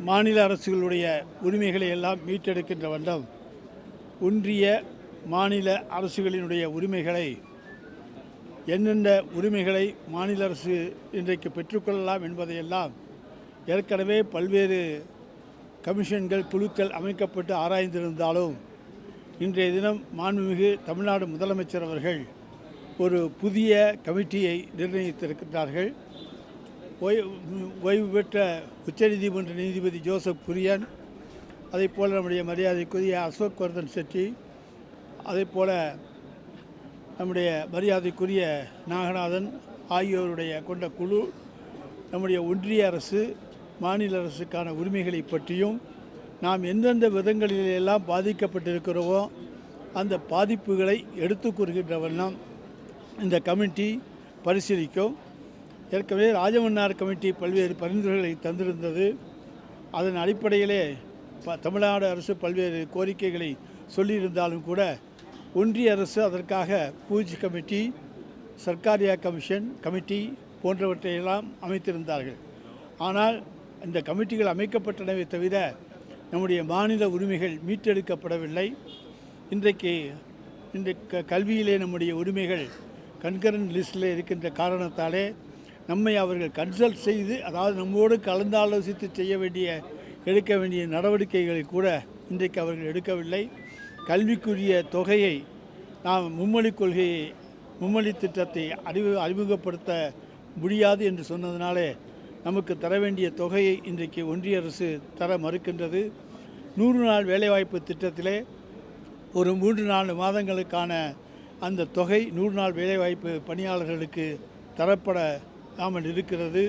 மாநில அரசுகளுடைய உரிமைகளை எல்லாம் மீட்டெடுக்கின்ற வண்ணம் ஒன்றிய மாநில அரசுகளினுடைய உரிமைகளை என்னென்ன உரிமைகளை மாநில அரசு இன்றைக்கு பெற்றுக்கொள்ளலாம் என்பதையெல்லாம் ஏற்கனவே பல்வேறு கமிஷன்கள் குழுக்கள் அமைக்கப்பட்டு ஆராய்ந்திருந்தாலும் இன்றைய தினம் மாண்புமிகு தமிழ்நாடு முதலமைச்சர் அவர்கள் ஒரு புதிய கமிட்டியை நிர்ணயித்திருக்கிறார்கள் ஓய்வு ஓய்வு பெற்ற உச்சநீதிமன்ற நீதிபதி ஜோசப் குரியன் அதே போல் நம்முடைய மரியாதைக்குரிய அசோக் வர்தன் செட்டி அதே போல் நம்முடைய மரியாதைக்குரிய நாகநாதன் ஆகியோருடைய கொண்ட குழு நம்முடைய ஒன்றிய அரசு மாநில அரசுக்கான உரிமைகளை பற்றியும் நாம் எந்தெந்த விதங்களிலெல்லாம் பாதிக்கப்பட்டிருக்கிறோமோ அந்த பாதிப்புகளை எடுத்து கூறுகின்ற வண்ணம் இந்த கமிட்டி பரிசீலிக்கும். ஏற்கனவே ராஜமன்னார் கமிட்டி பல்வேறு பரிந்துரைகளை தந்திருந்தது. அதன் அடிப்படையிலே ப தமிழ்நாடு அரசு பல்வேறு கோரிக்கைகளை சொல்லியிருந்தாலும் கூட ஒன்றிய அரசு அதற்காக பூஜ் கமிட்டி சர்க்காரியா கமிஷன் கமிட்டி போன்றவற்றையெல்லாம் அமைத்திருந்தார்கள். ஆனால் இந்த கமிட்டிகள் அமைக்கப்பட்டனவே தவிர நம்முடைய மாநில உரிமைகள் மீட்டெடுக்கப்படவில்லை. இன்றைக்கு இந்த க கல்வியிலே நம்முடைய உரிமைகள் கண்கரன் லிஸ்டில் இருக்கின்ற காரணத்தாலே நம்மை அவர்கள் கன்சல்ட் செய்து அதாவது நம்மோடு கலந்தாலோசித்து செய்ய வேண்டிய எடுக்க வேண்டிய நடவடிக்கைகளை கூட இன்றைக்கு அவர்கள் எடுக்கவில்லை. கல்விக்குரிய தொகையை நாம் மும்மொழி கொள்கையை மும்மொழி திட்டத்தை அறிவு அறிமுகப்படுத்த முடியாது என்று சொன்னதினாலே நமக்கு தர வேண்டிய தொகையை இன்றைக்கு ஒன்றிய அரசு தர மறுக்கின்றது. நூறு நாள் வேலைவாய்ப்பு திட்டத்திலே ஒரு மூன்று நாலு மாதங்களுக்கான அந்த தொகை நூறு நாள் வேலைவாய்ப்பு பணியாளர்களுக்கு தரப்பட நாம் இருக்கிறது.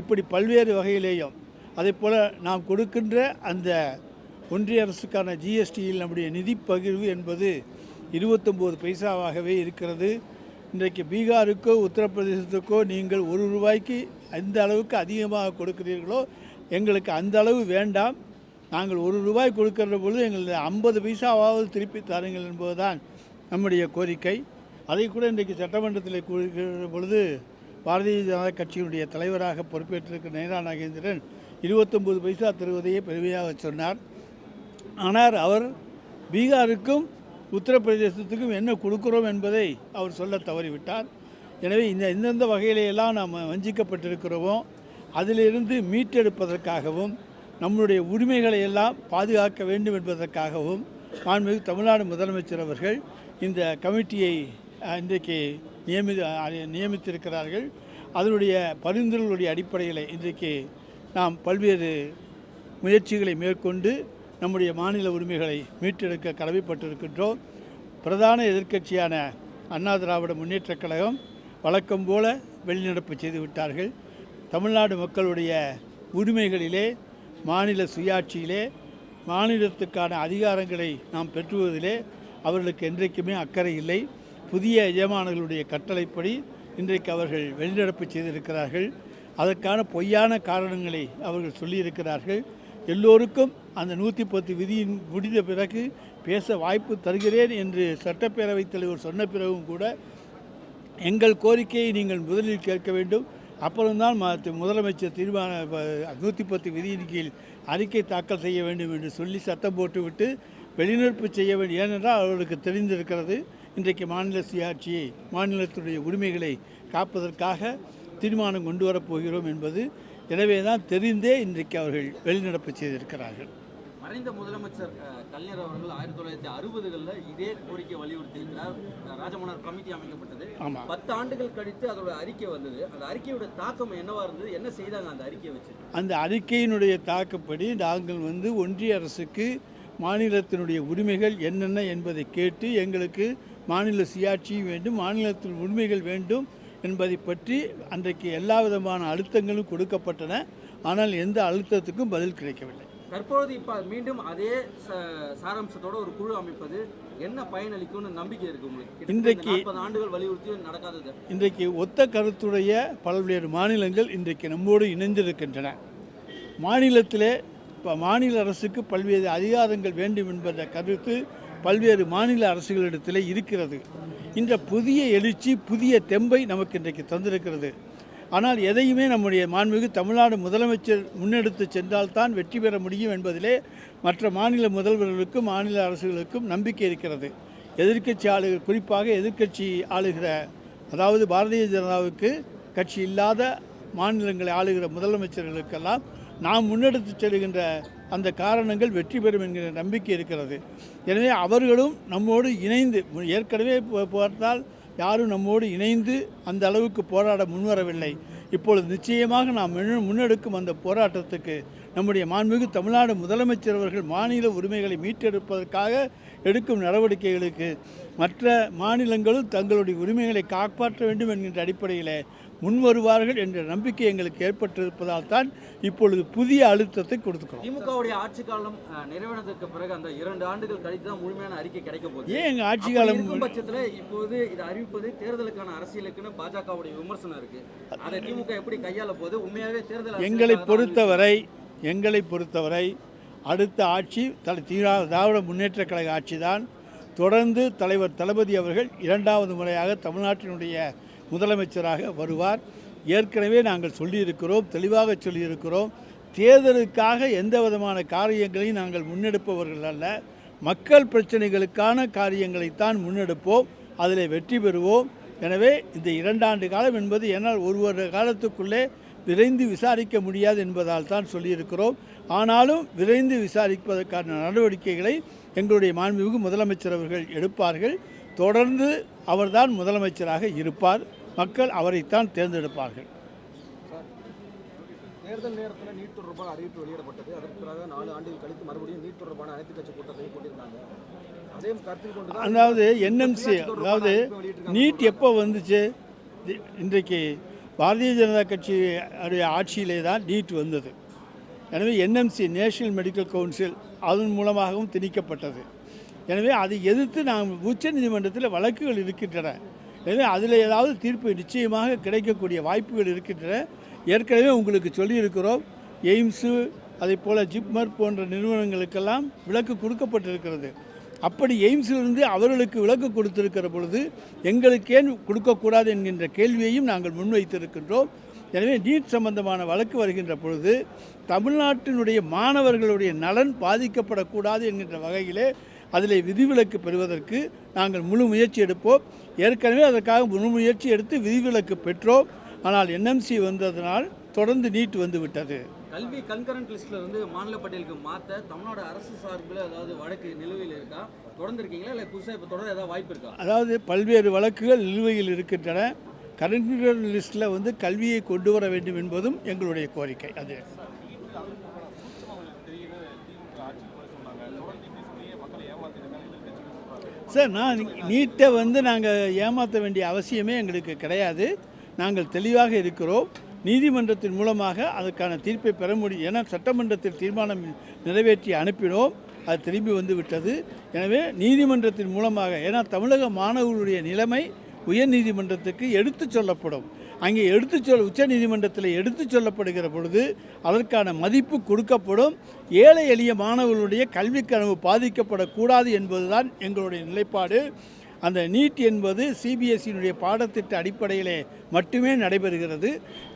இப்படி பல்வேறு வகையிலேயும் அதே போல் நாம் கொடுக்கின்ற அந்த ஒன்றிய அரசுக்கான ஜிஎஸ்டியில் நம்முடைய நிதி பகிர்வு என்பது இருபத்தொம்போது பைசாவாகவே இருக்கிறது. இன்றைக்கு பீகாருக்கோ உத்தரப்பிரதேசத்துக்கோ நீங்கள் ஒரு ரூபாய்க்கு எந்த அளவுக்கு அதிகமாக கொடுக்கிறீர்களோ எங்களுக்கு அந்த அளவு வேண்டாம். நாங்கள் ஒரு ரூபாய் கொடுக்கிற பொழுது எங்களுக்கு ஐம்பது பைசாவாவது திருப்பி தாருங்கள் என்பதுதான் நம்முடைய கோரிக்கை. அதை கூட இன்றைக்கு சட்டமன்றத்தில் கூறுகிற பொழுது பாரதிய ஜனதா கட்சியினுடைய தலைவராக பொறுப்பேற்றிருக்கிற நேரா நாகேந்திரன் இருபத்தொம்பது பைசா தருவதையே பெருமையாக சொன்னார். ஆனால் அவர் பீகாருக்கும் உத்தரப்பிரதேசத்துக்கும் என்ன கொடுக்கிறோம் என்பதை அவர் சொல்ல தவறிவிட்டார். எனவே இந்த எந்தெந்த வகையிலையெல்லாம் நாம் வஞ்சிக்கப்பட்டிருக்கிறோமோ அதிலிருந்து மீட்டெடுப்பதற்காகவும் நம்முடைய உரிமைகளை எல்லாம் பாதுகாக்க வேண்டும் என்பதற்காகவும் மாண்புமிகு தமிழ்நாடு முதலமைச்சர் அவர்கள் இந்த கமிட்டியை இன்றைக்கு நியமி நியமித்திருக்கிறார்கள். அதனுடைய பரிந்துரைகளுடைய அடிப்படையில் இன்றைக்கு நாம் பல்வேறு முயற்சிகளை மேற்கொண்டு நம்முடைய மாநில உரிமைகளை மீட்டெடுக்க கடமைப்பட்டிருக்கின்றோம். பிரதான எதிர்க்கட்சியான அண்ணா திராவிட முன்னேற்றக் கழகம் வழக்கம் போல வெளிநடப்பு செய்து விட்டார்கள். தமிழ்நாடு மக்களுடைய உரிமைகளிலே மாநில சுயாட்சியிலே மாநிலத்துக்கான அதிகாரங்களை நாம் பெற்றுவதிலே அவர்களுக்கு என்றைக்குமே அக்கறை இல்லை. புதிய எஜமானர்களுடைய கட்டளைப்படி இன்றைக்கு அவர்கள் வெளிநடப்பு செய்திருக்கிறார்கள். அதற்கான பொய்யான காரணங்களை அவர்கள் சொல்லியிருக்கிறார்கள். எல்லோருக்கும் அந்த நூற்றி பத்து விதியின் முடிந்த பிறகு பேச வாய்ப்பு தருகிறேன் என்று சட்டப்பேரவைத் தலைவர் சொன்ன பிறகும் கூட எங்கள் கோரிக்கையை நீங்கள் முதலில் கேட்க வேண்டும். அப்புறம்தான் ம- முதலமைச்சர் தீர்மான நூற்றி பத்து விதியின் கீழ் அறிக்கை தாக்கல் செய்ய வேண்டும் என்று சொல்லி சத்தம் போட்டுவிட்டு வெளிநடப்பு செய்ய வேண்டும் ஏனென்றால் அவர்களுக்கு தெரிந்திருக்கிறது இன்றைக்கு மாநில சுயாட்சியை மாநிலத்துடைய உரிமைகளை காப்பதற்காக தீர்மானம் கொண்டு வரப்போகிறோம் என்பது எனவே தான் தெரிந்தே இன்றைக்கு அவர்கள் வெளிநடப்பு செய்திருக்கிறார்கள். மறைந்த முதலமைச்சர் கலைஞர் அவர்கள் ஆயிரத்தி தொள்ளாயிரத்தி அறுபதுகளில் இதே கோரிக்கை வலியுறுத்தி இருக்கிறார் ராஜமன்னர் கமிட்டி அமைக்கப்பட்டது. ஆமாம் பத்து ஆண்டுகள் கழித்து அதோட அறிக்கை வந்தது. அந்த அறிக்கையோட தாக்கம் என்னவா இருந்தது? என்ன செய்தாங்க அந்த அறிக்கையை வச்சு? அந்த அறிக்கையினுடைய தாக்கப்படி நாங்கள் வந்து ஒன்றிய அரசுக்கு மாநிலத்தினுடைய உரிமைகள் என்னென்ன என்பதை கேட்டு எங்களுக்கு மாநில சுயாட்சியும் வேண்டும் மாநிலத்தின் உரிமைகள் வேண்டும் என்பதை பற்றி அன்றைக்கு எல்லா விதமான அழுத்தங்களும் கொடுக்கப்பட்டன. ஆனால் எந்த அழுத்தத்துக்கும் பதில் கிடைக்கவில்லை. தற்பொழுது இப்ப மீண்டும் அதே சாராம்சத்தோட ஒரு குழு அமைப்பது என்ன பயனளிக்கும்னு நம்பிக்கை இருக்கு உங்களுக்கு? இன்றைக்கு- ஆண்டுகள் வலியுறுத்தி நடக்காதது. இன்றைக்கு ஒத்த கருத்துடைய பல்வேறு மாநிலங்கள் இன்றைக்கு நம்மோடு இணைந்திருக்கின்றன. மாநிலத்திலே மாநில அரசுக்கு பல்வேறு அதிகாரங்கள் வேண்டும் என்பத கருத்து பல்வேறு மாநில அரசுகளிடத்திலே இருக்கிறது. இந்த புதிய எழுச்சி புதிய தெம்பை நமக்கு இன்றைக்கு தந்திருக்கிறது. ஆனால் எதையுமே நம்முடைய மாண்புமிகு தமிழ்நாடு முதலமைச்சர் முன்னெடுத்து சென்றால்தான் வெற்றி பெற முடியும் என்பதிலே மற்ற மாநில முதல்வர்களுக்கும் மாநில அரசுகளுக்கும் நம்பிக்கை இருக்கிறது. எதிர்க்கட்சி ஆளுகிற குறிப்பாக எதிர்க்கட்சி ஆளுகிற அதாவது பாரதிய ஜனதாவுக்கு கட்சி இல்லாத மாநிலங்களை ஆளுகிற முதலமைச்சர்களுக்கெல்லாம் நாம் முன்னெடுத்து செல்கின்ற அந்த காரணங்கள் வெற்றி பெறும் என்கிற நம்பிக்கை இருக்கிறது. எனவே அவர்களும் நம்மோடு இணைந்து ஏற்கனவே போ- பார்த்தால் யாரும் நம்மோடு இணைந்து அந்த அளவுக்கு போராட முன்வரவில்லை. இப்பொழுது நிச்சயமாக நாம் முன்னெடுக்கும் அந்த போராட்டத்துக்கு நம்முடைய மாண்புமிகு தமிழ்நாடு முதலமைச்சர் அவர்கள் மாநில உரிமைகளை மீட்டெடுப்பதற்காக எடுக்கும் நடவடிக்கைகளுக்கு மற்ற மாநிலங்களும் தங்களுடைய உரிமைகளை காப்பாற்ற வேண்டும் என்கின்ற அடிப்படையில் முன் வருவார்கள் என்ற நம்பிக்கை எங்களுக்கு ஏற்பட்டிருப்பதால் தான் இப்பொழுது புதிய அழுத்தத்தை கொடுத்துக்கிறோம். திமுகவுடைய ஆட்சி காலம் அஹ், நிறைவேறினதற்கு பிறகு அந்த இரண்டு ஆண்டுகள் கழித்து தான் முழுமையான அறிக்கை கிடைக்க போகுது. ஏன் எங்கள் ஆட்சி காலம் பட்சத்துல இப்போது இதை அறிவிப்பது தேர்தலுக்கான அரசியலுக்குன்னு பாஜகவுடைய விமர்சனம் இருக்கு. அதை திமுக எப்படி கையாள போகுது? உண்மையாவே தேர்தல் எங்களை பொறுத்தவரை எங்களை பொறுத்தவரை அடுத்த ஆட்சி தலை தீரா திராவிட முன்னேற்ற கழக ஆட்சி தான் தொடர்ந்து தலைவர் தளபதி அவர்கள் இரண்டாவது முறையாக தமிழ்நாட்டினுடைய முதலமைச்சராக வருவார். ஏற்கனவே நாங்கள் சொல்லியிருக்கிறோம் தெளிவாக சொல்லியிருக்கிறோம். தேர்தலுக்காக எந்த விதமான காரியங்களையும் நாங்கள் முன்னெடுப்பவர்கள் அல்ல. மக்கள் பிரச்சனைகளுக்கான காரியங்களைத்தான் முன்னெடுப்போம். அதில் வெற்றி பெறுவோம். எனவே இந்த இரண்டாண்டு காலம் என்பது என்னால் ஒரு வருட காலத்துக்குள்ளே விரைந்து விசாரிக்க முடியாது என்பதால் தான் சொல்லியிருக்கிறோம். ஆனாலும் விரைந்து விசாரிப்பதற்கான நடவடிக்கைகளை எங்களுடைய மாண்புமிகு முதலமைச்சர் அவர்கள் எடுப்பார்கள். தொடர்ந்து அவர்தான் முதலமைச்சராக இருப்பார். மக்கள் அவரைத்தான் தேர்ந்தெடுப்பார்கள். தேர்தல் நேரத்தில் நீட் தொடர்பாக அறிவிப்பு வெளியிடப்பட்டது. அதற்கு பிறகு நாலு ஆண்டுகள் கழித்து மறுபடியும் நீட் தொடர்பான அனைத்து கட்சி கூட்டத்தையும் கொண்டிருந்தாங்க. அதே கருத்தில் கொண்டு அதாவது என்எம்சி அதாவது நீட் எப்போ வந்துச்சு? இன்றைக்கு பாரதிய ஜனதா கட்சி ஆட்சியிலே தான் நீட் வந்தது. எனவே என்எம்சி நேஷனல் மெடிக்கல் கவுன்சில் அதன் மூலமாகவும் திணிக்கப்பட்டது. எனவே அதை எதிர்த்து நாம் உச்சநீதிமன்றத்தில் வழக்குகள் இருக்கின்றன. எனவே அதில் ஏதாவது தீர்ப்பு நிச்சயமாக கிடைக்கக்கூடிய வாய்ப்புகள் இருக்கின்றன. ஏற்கனவே உங்களுக்கு சொல்லியிருக்கிறோம் எய்ம்ஸு அதே போல் ஜிப்மர் போன்ற நிறுவனங்களுக்கெல்லாம் விலக்கு கொடுக்கப்பட்டிருக்கிறது. அப்படி எய்ம்ஸிலிருந்து அவர்களுக்கு விலக்கு கொடுத்திருக்கிற பொழுது எங்களுக்கு ஏன் கொடுக்கக்கூடாது என்கின்ற கேள்வியையும் நாங்கள் முன்வைத்திருக்கின்றோம். எனவே நீட் சம்பந்தமான வழக்கு வருகின்ற பொழுது தமிழ்நாட்டினுடைய மாணவர்களுடைய நலன் பாதிக்கப்படக்கூடாது என்கின்ற வகையிலே அதில் விதிவிலக்கு பெறுவதற்கு நாங்கள் முழு முயற்சி எடுப்போம். ஏற்கனவே அதற்காக முழு முயற்சி எடுத்து விதிவிலக்கு பெற்றோம். ஆனால் என்எம்சி வந்ததனால் தொடர்ந்து நீட் வந்து விட்டது கல்வி கன்கரண்ட் லிஸ்ட்ல இருந்து மாநில பட்டியலுக்கு மாத்த தமிழ்நாடு அரசு சார்பில் ஏதாவது வழக்கு நிலுவையில் இருக்கா? தொடர்ந்து இருக்கீங்களா இல்லை புதுசாக இப்போ தொடர ஏதாவது வாய்ப்பு இருக்கா? அதாவது பல்வேறு வழக்குகள் நிலுவையில் இருக்கின்றன. கரண்ட் லிஸ்ட்டில் வந்து கல்வியை கொண்டு வர வேண்டும் என்பதும் எங்களுடைய கோரிக்கை. அது சார் நான் நீட்டை வந்து நாங்கள் ஏமாற்ற வேண்டிய அவசியமே எங்களுக்கு கிடையாது. நாங்கள் தெளிவாக இருக்கிறோம். நீதிமன்றத்தின் மூலமாக அதற்கான தீர்ப்பை பெற முடியும் ஏன்னா சட்டமன்றத்தில் தீர்மானம் நிறைவேற்றி அனுப்பினோம். அது திரும்பி வந்து விட்டது. எனவே நீதிமன்றத்தின் மூலமாக ஏன்னா தமிழக மாணவர்களுடைய நிலைமை உயர் நீதிமன்றத்துக்கு எடுத்துச் சொல்லப்படும். அங்கே எடுத்துச் சொல் உச்ச நீதிமன்றத்தில் எடுத்துச் சொல்லப்படுகிற பொழுது அதற்கான மதிப்பு கொடுக்கப்படும். ஏழை எளிய மாணவர்களுடைய கல்வி கனவு பாதிக்கப்படக்கூடாது என்பதுதான் எங்களுடைய நிலைப்பாடு. அந்த நீட் என்பது சிபிஎஸ்சியினுடைய பாடத்திட்ட அடிப்படையிலே மட்டுமே நடைபெறுகிறது.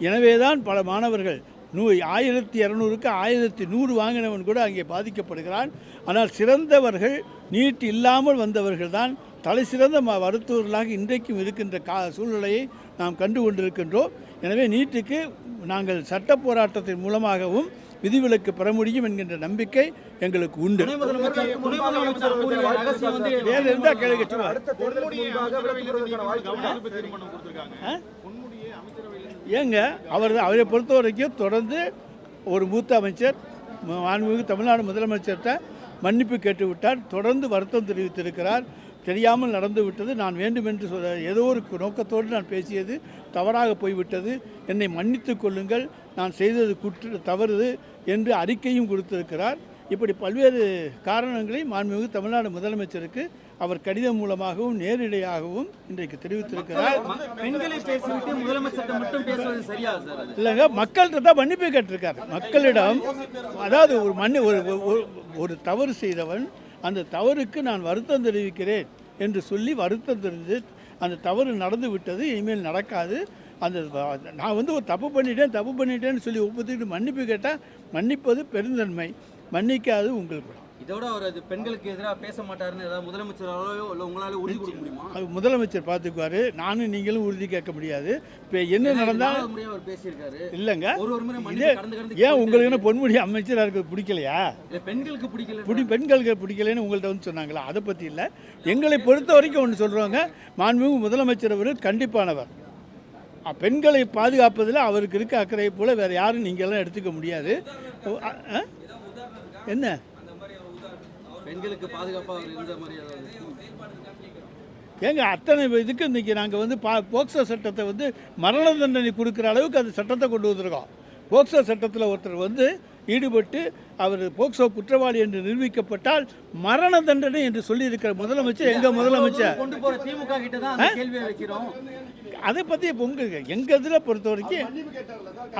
எனவே தான் பல மாணவர்கள் நூ ஆயிரத்தி இரநூறுக்கு ஆயிரத்தி நூறு வாங்கினவன் கூட அங்கே பாதிக்கப்படுகிறான். ஆனால் சிறந்தவர்கள் நீட் இல்லாமல் வந்தவர்கள் தான் தலை சிறந்த ம மருத்துவர்களாக இன்றைக்கும் இருக்கின்ற கா சூழ்நிலையை நாம் கண்டு கொண்டிருக்கின்றோம் எனவே நீட்டுக்கு நாங்கள் சட்ட போராட்டத்தின் மூலமாகவும் விதிவிலக்கு பெற முடியும் என்கின்ற நம்பிக்கை எங்களுக்கு உண்டு. முதலமைச்சர் வேறு இருந்தால் கேளுங்க சும்மா. ஏங்க அவர் அவரை பொறுத்த வரைக்கும் தொடர்ந்து ஒரு மூத்த அமைச்சர் மாண்புமிகு தமிழ்நாடு முதலமைச்சர்கிட்ட மன்னிப்பு கேட்டுவிட்டார். தொடர்ந்து வருத்தம் தெரிவித்திருக்கிறார். தெரியாமல் நடந்து விட்டது. நான் வேண்டுமென்று சொல்ல ஏதோ ஒரு நோக்கத்தோடு நான் பேசியது தவறாக போய்விட்டது. என்னை மன்னித்துக் கொள்ளுங்கள். நான் செய்தது குற்ற தவறு என்று அறிக்கையும் கொடுத்திருக்கிறார். இப்படி பல்வேறு காரணங்களை மாண்புமிகு தமிழ்நாடு முதலமைச்சருக்கு அவர் கடிதம் மூலமாகவும் நேரிடையாகவும் இன்றைக்கு தெரிவித்திருக்கிறார். இல்லைங்க மக்கள்கிட்ட தான் மன்னிப்பு கேட்டிருக்காரு. மக்களிடம் அதாவது ஒரு மன்னி ஒரு- ஒரு தவறு செய்தவன் அந்த தவறுக்கு நான் வருத்தம் தெரிவிக்கிறேன் என்று சொல்லி வருத்தம் தெரிஞ்சு அந்த தவறு நடந்து விட்டது இனிமேல் நடக்காது. அந்த நான் வந்து ஒரு தப்பு பண்ணிட்டேன் தப்பு பண்ணிட்டேன்னு சொல்லி ஒப்புத்துக்கிட்டு மன்னிப்பு கேட்டால் மன்னிப்பது பெருந்தன்மை. மன்னிக்காது உங்கள் குணம். இதோட அவர் அது பெண்களுக்கு எதிராக பேச மாட்டாருன்னு ஏதாவது முதலமைச்சராலோ இல்லை உங்களால உறுதி கொடுக்க முடியுமா? அது முதலமைச்சர் பார்த்துக்குவாரு. நானும் நீங்களும் உறுதி கேட்க முடியாது. இப்போ என்ன நடந்தால் நாலாவது முறையா அவர் பேசியிருக்காரு. இல்லைங்க. ஒரு ஒரு முறை ஏன் உங்களுக்கு என்ன பொன்முடி அமைச்சராக இருக்கிறது பிடிக்கலையா? இல்ல பெண்களுக்கு பிடிக்கல பிடி பெண்களுக்கு பிடிக்கலைன்னு உங்கள்கிட்ட வந்து சொன்னாங்களா? அதை பற்றி இல்லை. எங்களை பொறுத்த வரைக்கும் ஒன்று சொல்கிறவங்க மாண்புமிகு முதலமைச்சர் அவர் கண்டிப்பானவர். பெண்களை பாதுகாப்பதில் அவருக்கு இருக்க அக்கறையை போல் வேறு யாரும் நீங்கள்லாம் எடுத்துக்க முடியாது? என்ன? பெண்களுக்கு பாதுகாப்பா அவர் இருந்த மாதிரி ஏதாவது ஏங்க அத்தனை இதுக்கு இன்றைக்கி நாங்கள் வந்து பா போக்சோ சட்டத்தை வந்து மரண தண்டனை கொடுக்குற அளவுக்கு அந்த சட்டத்தை கொண்டு வந்திருக்கோம். போக்சோ சட்டத்தில் ஒருத்தர் வந்து ஈடுபட்டு அவர் போக்சோ குற்றவாளி என்று நிரூபிக்கப்பட்டால் மரண தண்டனை என்று சொல்லியிருக்கிற முதலமைச்சர் எங்கள் முதலமைச்சர்? கொண்டு போற திமுக கிட்ட தான் கேள்வியை வைக்கிறோம் அதை பற்றி இப்போ உங்களுக்கு எங்கள் இதில் பொறுத்த வரைக்கும்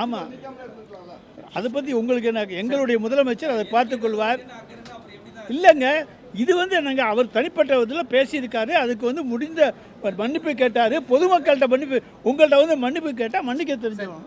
ஆமாம் அதை பற்றி உங்களுக்கு என்ன எங்களுடைய முதலமைச்சர் அதை பார்த்துக்கொள்வார் இல்லைங்க இது வந்து என்னங்க அவர் தனிப்பட்ட விதத்தில் பேசியிருக்காரு அதுக்கு வந்து முடிந்த மன்னிப்பு கேட்டார் பொதுமக்கள்கிட்ட மன்னிப்பு உங்கள்கிட்ட வந்து மன்னிப்பு கேட்டால் மன்னிக்க தெரிஞ்சிடும்.